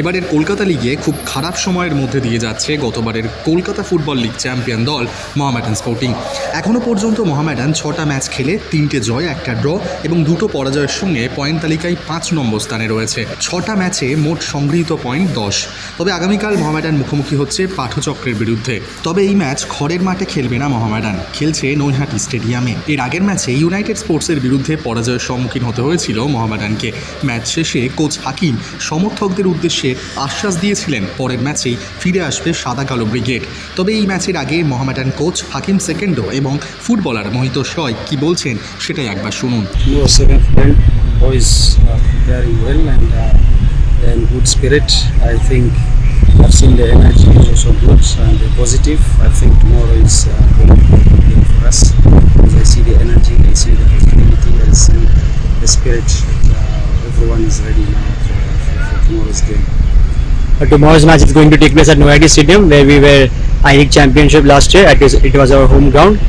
এবারের কলকাতা লিগে খুব খারাপ সময়ের মধ্যে দিয়ে যাচ্ছে গতবারের কলকাতা ফুটবল লিগ চ্যাম্পিয়ন দল মোহামেডান স্পোর্টিং। এখনও পর্যন্ত মোহামেডান ছটা ম্যাচ খেলে তিনটে জয়, একটা ড্র এবং দুটো পরাজয়ের সঙ্গে পয়েন্ট তালিকায় পাঁচ নম্বর স্থানে রয়েছে। ছটা ম্যাচে মোট সংগৃহীত পয়েন্ট দশ। তবে আগামীকাল মোহামেডান মুখোমুখি হচ্ছে পাঠচক্রের বিরুদ্ধে। তবে এই ম্যাচ খড়ের মাঠে খেলবে না মোহামেডান। খেলছে নৈহাটি স্টেডিয়ামে। এর আগের ম্যাচে ইউনাইটেড স্পোর্টসের বিরুদ্ধে পরাজয়ের সম্মুখীন হতে হয়েছিল মোহামেডানকে। ম্যাচ শেষে কোচ হাকিম সমর্থকদের উদ্দেশ্যে বিশ্বে আশ্বাস দিয়েছিলেন, পরের ম্যাচেই ফিরে আসবে সাদা কালো ব্রিগেড। তবে এই ম্যাচের আগে মোহামেডান কোচ হাকিম সেকেন্ডো এবং ফুটবলার মোহিত শয় কি বলছেন, সেটাই একবার শুনুন। Positive I think tomorrow is good for us energy is tomorrow's game. Uh, tomorrow's match is going to take place at Noida Stadium, where we were I-League Championship last year. It was, it was our home ground.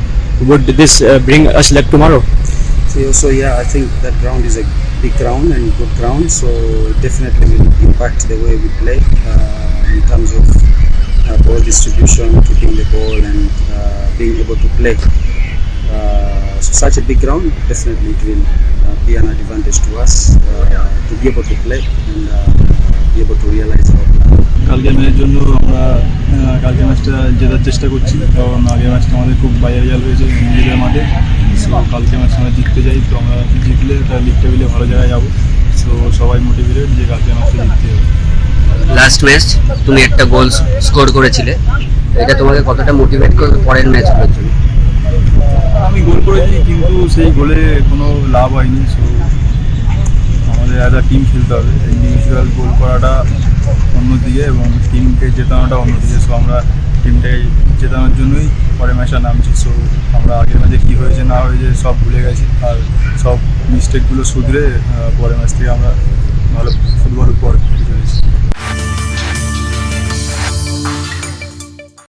Would this uh, bring us luck tomorrow? So also, yeah, I think that ground is a big ground and good ground, so it definitely will impact the way we play uh, in terms of uh, ball distribution, keeping the ball, and uh, being able to play. Uh, so such a big ground, definitely it will be an advantage to us uh, to be able to play and uh, be able to realize our plan. কালকে ম্যাচের জন্য আমরা কালকে ম্যাচটা জেতার চেষ্টা করছি। কারণ আগের ম্যাচটা আমাদের খুব বাজে রেজাল্ট হয়েছে নিজেদের মাঠে। সো কালকে ম্যাচ আমরা জিততে চাই তো আমরা জিতলে একটা লিগ টেবিলে ভালো জায়গায় যাব। সো সবাই মোটিভেটেড যে কালকে ম্যাচটা জিততে হবে। লাস্ট ম্যাচ তুমি একটা গোল স্কোর করেছিলে। এটা তোমাকে কতটা মোটিভেট করবে পরের ম্যাচগুলোর জন্য? সেই গোলে কোনো লাভ হয়নি সো আমাদের একটা টিম খেলতে হবে। ইন্ডিভিজুয়াল গোল করাটা অন্যদিকে এবং টিমকে জেতানোটা অন্যদিকে। সো আমরা টিমটাই জেতানোর জন্যই পরে ম্যাচটা নামছি। সো আমরা আগের ম্যাচে কী হয়েছে না হয়েছে সব ভুলে গেছি। আর সব মিস্টেকগুলো শুধরে পরের ম্যাচ থেকে আমরা ভালো ফুটবল পর খেলতে